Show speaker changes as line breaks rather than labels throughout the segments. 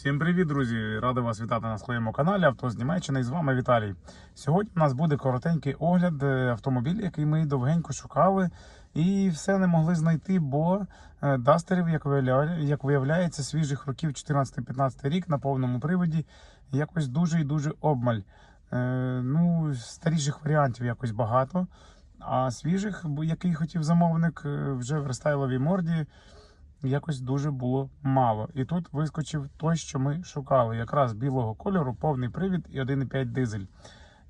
Всім привіт, друзі! Радий вас вітати на своєму каналі Авто з Німеччини. І з вами Віталій. Сьогодні у нас буде коротенький огляд е, автомобіля, який ми довгенько шукали і все не могли знайти, бо е, дастерів, як виявляється, свіжих років 14-15 рік на повному приводі якось дуже і дуже обмаль. Е, Ну, старіших варіантів якось багато. А свіжих, який хотів замовник, вже в рестайловій морді якось дуже було мало. І тут вискочив той, що ми шукали, якраз білого кольору, повний привід і 1,5 дизель.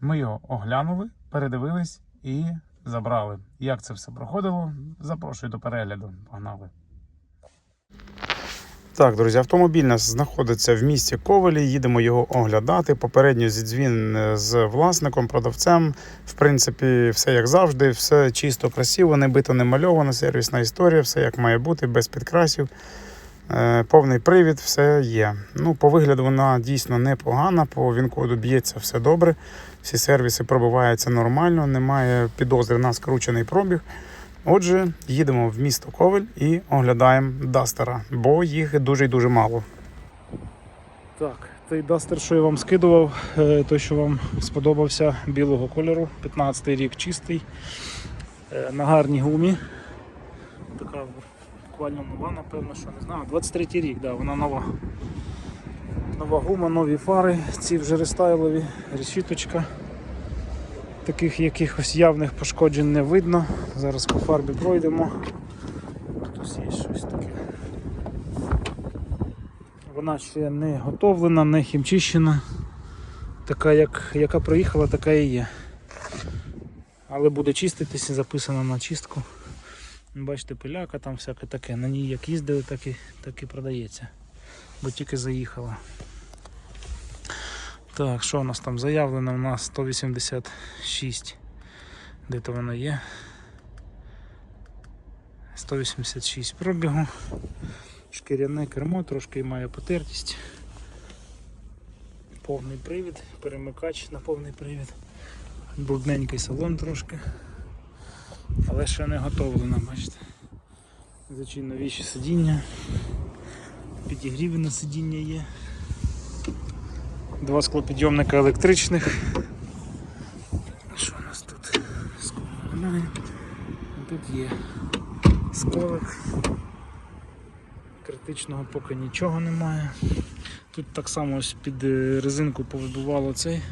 Ми його оглянули, передивились і забрали. Як це все проходило? Запрошую до перегляду. Погнали. Так, друзі, автомобіль нас знаходиться в місті Ковелі. Їдемо його оглядати. Попередньо зідзвін е, з власником, продавцем. В принципі, все як завжди, все чисто, красиво, не бито, не мальовано, сервісна історія, все як має бути, без підкрасів. Е, Повний привід, все є. Ну, по вигляду вона дійсно непогана, по він-коду б'ється все добре. Всі сервіси пробиваються нормально, немає підозри на скручений пробіг. Отже, їдемо в місто Ковель і оглядаємо Дастера, бо їх дуже і дуже мало. Так, цей Дастер, що я вам скидував, е, той, що вам сподобався білого кольору, 15-й рік чистий, е, на гарній гумі. Така буквально нова, напевно, що не знаю. 23-й рік, да, вона нова. Нова гума, нові фари, ці вже рестайлові, решіточка. Таких якихось явних пошкоджень не видно. Зараз по фарбі пройдемо. Тут є щось таке. Вона ще не готовлена, не хімчищена. Така, як, яка проїхала, така і є. Але буде чиститися, записано на чистку. Бачите, пиляка там всяке таке. На ній як їздили, так і, так і продається. Бо тільки заїхала. Так, що у нас там заявлено? У нас 186. Де то воно є? 186 пробігу. Шкіряне кермо, трошки має потертість. Повний привід, перемикач на повний привід. Брудненький салон трошки. Але ще не готовлено, бачите. Звичайно новіші сидіння. Підігріви на сидіння є. Два склопідйомника електричних. Що у нас тут? Немає. Тут є сколик. Критичного поки нічого немає. Тут так само ось під е, резинку повибивало цей,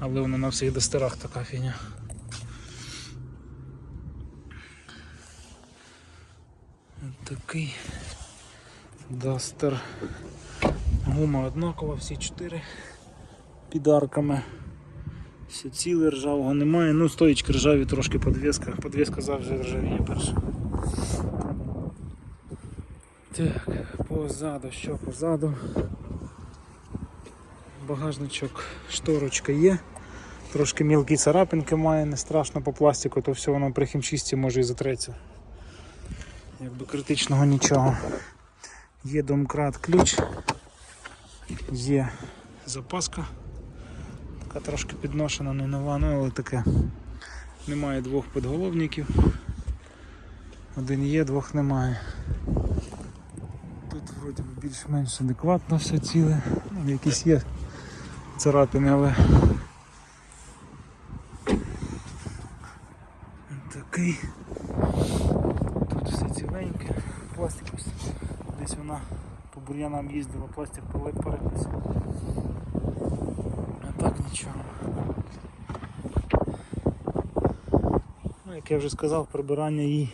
але воно на всіх достирах така фігня. Такий дастер. Гума однакова, всі чотири під арками. Все ціле, ржавого немає. Ну, стоїчки ржаві, трошки подвіска. Подвіска завжди ржавіє перша. Так, позаду, що позаду. Багажничок, шторочка є. Трошки мілкі царапинки має, не страшно по пластику, то все воно при хімчисті може і затреться. Якби критичного нічого. Є домкрат ключ. Є запаска, така трошки підношена, не нова, ну але таке. Немає двох підголовників. Один є, двох немає. Тут вроді більш-менш адекватно все ціле. Ну, якісь є царапини, але такий. Тут все ціленьке, пластик десь вона по бур'янам їздила, пластик перелипся. А так нічого. Ну, як я вже сказав, прибирання їй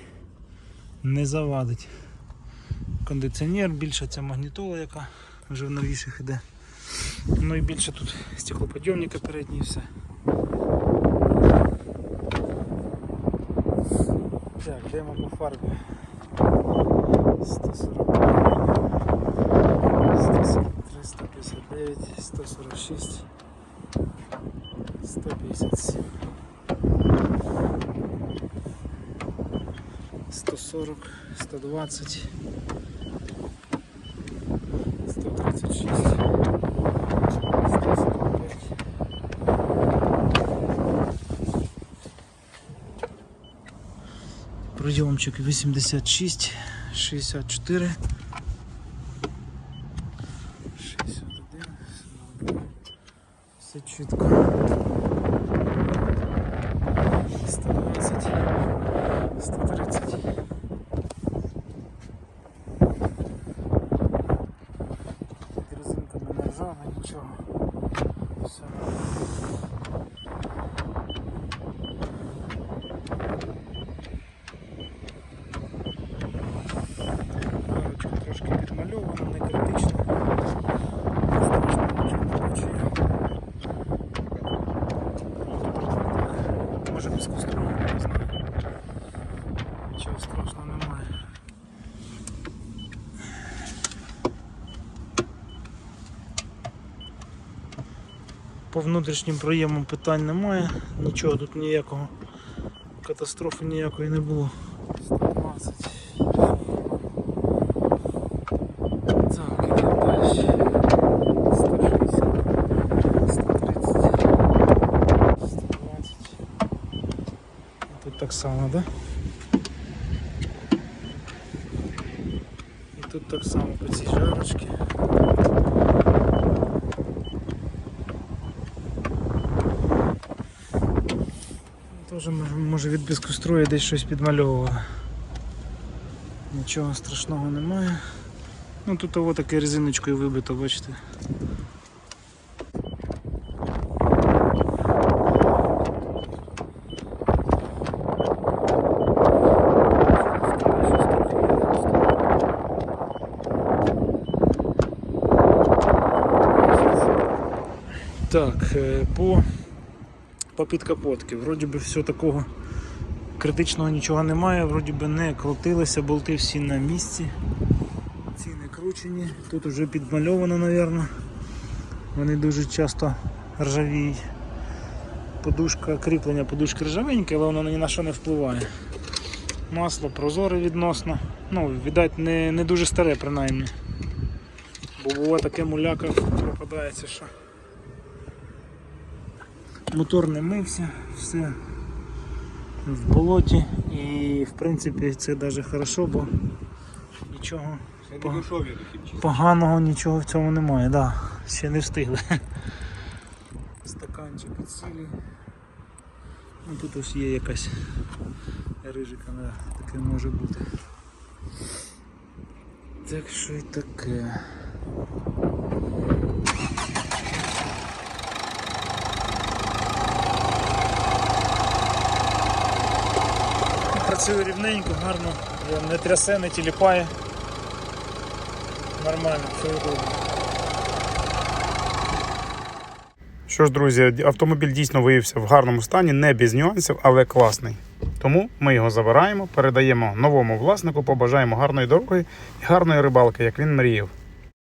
не завадить. Кондиціонер, більше ця магнітола, яка вже в новіших іде. Ну і більше тут стеклоподйомники передні і все. Так, йдемо по фарбі. 143, 159, 146, 157, 140, 120, 136, 145. Прийомчик 86, 64, 61. Все чітко. 120. 130. Під резинками не ржава, нічого. Все. Галочка трошки підмальована, не критично. Страшно нічого не бачу. Може без костру, не знаю. Нічого немає. По внутрішнім проємам питань немає, нічого тут ніякого катастрофи ніякої не було. 120. Так, ідемо далі. 160, 130, 120. Тут так само, да? Тут так само по цій жарочці. Теж може- від безкострою десь щось підмальовували. Нічого страшного немає. Ну тут таке резиночкою вибито, бачите. Так, е, по, по підкапотки. Вроді би все такого критичного нічого немає, вроді би не крутилися, болти всі на місці. Ці не кручені. Тут вже підмальовано, мабуть. Вони дуже часто ржавіють. Подушка, кріплення подушки ржавеньке, але воно ні на що не впливає. Масло прозоре відносно. Ну, віддать, не, не дуже старе принаймні. Бо буває таке муляка пропадається, що мотор не мився, все в болоті і в принципі це навіть хорошо, бо нічого Пог- поганого нічого в цьому немає, да, ще не встигли. Стаканчик від сілі. Ну, тут ось є якась рижика, да, таке може бути. Так що і таке. Працює рівненько, гарно, не трясе, не тіліпає. Нормально, все удобно. Що ж, друзі, автомобіль дійсно виявився в гарному стані, не без нюансів, але класний. Тому ми його забираємо, передаємо новому власнику, побажаємо гарної дороги і гарної рибалки, як він мріяв.